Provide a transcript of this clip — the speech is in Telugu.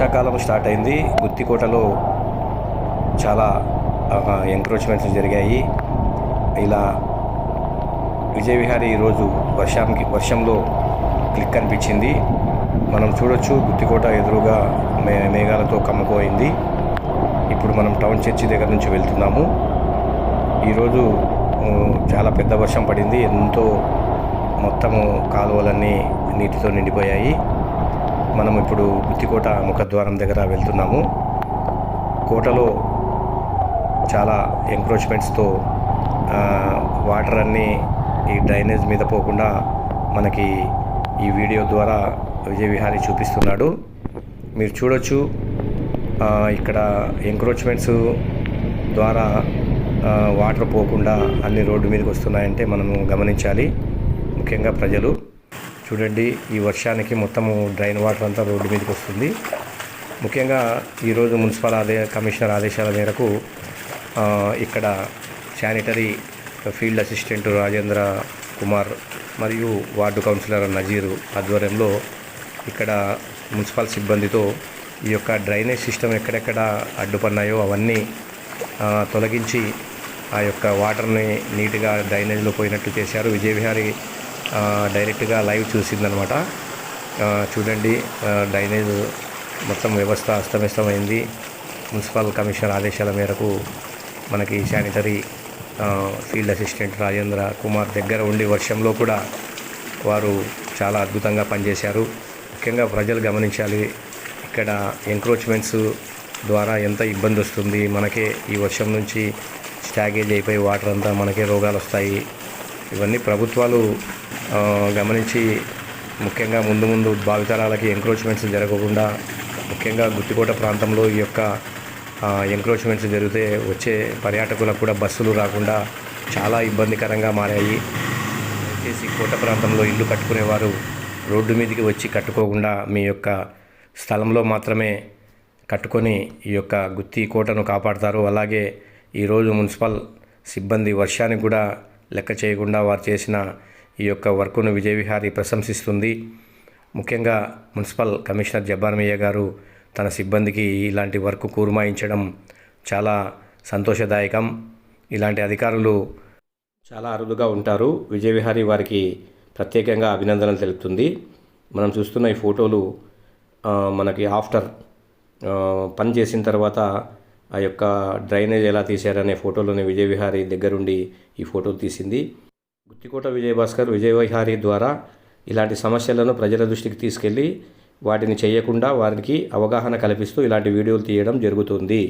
వర్షాకాలం స్టార్ట్ అయింది. గుత్తికోటలో చాలా ఎంక్రోచ్మెంట్స్ జరిగాయి. ఇలా విజయ విహారీ ఈరోజు వర్షానికి వర్షంలో క్లిక్ అనిపించింది. మనం చూడొచ్చు గుత్తికోట ఎదురుగా మే మేఘాలతో కమ్ముకోయింది. ఇప్పుడు మనం టౌన్ చర్చి దగ్గర నుంచి వెళ్తున్నాము. ఈరోజు చాలా పెద్ద వర్షం పడింది. ఎంతో మొత్తము కాలువలన్నీ నీటితో నిండిపోయాయి. మనం ఇప్పుడు గుత్తికోట ముఖద్వారం దగ్గర వెళ్తున్నాము. కోటలో చాలా ఎంక్రోచ్మెంట్స్తో వాటర్ అన్నీ ఈ డ్రైనేజ్ మీద పోకుండా మనకి ఈ వీడియో ద్వారా విజయ విహారీ చూపిస్తున్నాడు. మీరు చూడొచ్చు ఇక్కడ ఎంక్రోచ్మెంట్స్ ద్వారా వాటర్ పోకుండా అన్ని రోడ్డు మీదకి వస్తున్నాయంటే మనము గమనించాలి. ముఖ్యంగా ప్రజలు. చూడండి ఈ వర్షానికి మొత్తము డ్రైన్ వాటర్ అంతా రోడ్డు మీదకి వస్తుంది. ముఖ్యంగా ఈరోజు మున్సిపల్ ఆదే కమిషనర్ ఆదేశాల మేరకు ఇక్కడ sanitary field assistant Rajendra Kumar మరియు వార్డు కౌన్సిలర్ నజీరు ఆధ్వర్యంలో ఇక్కడ మున్సిపల్ సిబ్బందితో ఈ యొక్క డ్రైనేజ్ సిస్టమ్ ఎక్కడెక్కడ అడ్డుపన్నాయో అవన్నీ తొలగించి ఆ యొక్క వాటర్ని నీట్గా డ్రైనేజ్లో పోయినట్టు చేశారు. విజయవిహారి డైరెక్ట్గా లైవ్ చూసిందనమాట చూడండి డ్రైనేజ్ మొత్తం వ్యవస్థ అస్తవ్యస్తమైంది. మున్సిపల్ కమిషనర్ ఆదేశాల మేరకు మనకి sanitary field assistant Rajendra Kumar దగ్గర ఉండి వర్షంలో కూడా వారు చాలా అద్భుతంగా పనిచేశారు. ముఖ్యంగా ప్రజలు గమనించాలి ఇక్కడ ఎంక్రోచ్మెంట్స్ ద్వారా ఎంత ఇబ్బంది వస్తుంది. మనకే ఈ వర్షం నుంచి స్టాగేజ్ అయిపోయి వాటర్ అంతా మనకే రోగాలు వస్తాయి ఇవన్నీ ప్రభుత్వాలు గమనించి ముఖ్యంగా ముందు ముందు భావితరాలకి ఎంక్రోచ్మెంట్స్ జరగకుండా ముఖ్యంగా గుత్తికోట ప్రాంతంలో ఈ యొక్క ఎంక్రోచ్మెంట్స్ జరిగితే వచ్చే పర్యాటకులకు కూడా బస్సులు రాకుండా చాలా ఇబ్బందికరంగా మారాయి. దయచేసి కోట ప్రాంతంలో ఇల్లు కట్టుకునేవారు రోడ్డు మీదకి వచ్చి కట్టుకోకుండా మీ యొక్క స్థలంలో మాత్రమే కట్టుకొని ఈ యొక్క గుత్తి కోటను కాపాడతారు. అలాగే ఈరోజు మున్సిపల్ సిబ్బంది వర్షానికి కూడా లెక్క చేయకుండా వారు చేసిన ఈ యొక్క వర్కును విజయవిహారి ప్రశంసిస్తుంది. ముఖ్యంగా మున్సిపల్ కమిషనర్ జబ్బార్మయ్య గారు తన సిబ్బందికి ఇలాంటి వర్క్ కూర్మాయించడం చాలా సంతోషదాయకం. ఇలాంటి అధికారులు చాలా అరుదుగా ఉంటారు. విజయవిహారి వారికి ప్రత్యేకంగా అభినందనలు తెలుపుతుంది. మనం చూస్తున్న ఈ ఫోటోలు మనకి ఆఫ్టర్ పని చేసిన తర్వాత ఆ యొక్క డ్రైనేజ్ ఎలా తీశారనే ఫోటోలోని విజయవిహారి దగ్గరుండి ఈ ఫోటోలు తీసింది. గుత్తికోట విజయభాస్కర్ విజయవైహారి ద్వారా ఇలాంటి సమస్యలను ప్రజల దృష్టికి తీసుకెళ్ళి వాటిని చేయకుండా వారికి అవగాహన కల్పిస్తూ ఇలాంటి వీడియోలు తీయడం జరుగుతుంది.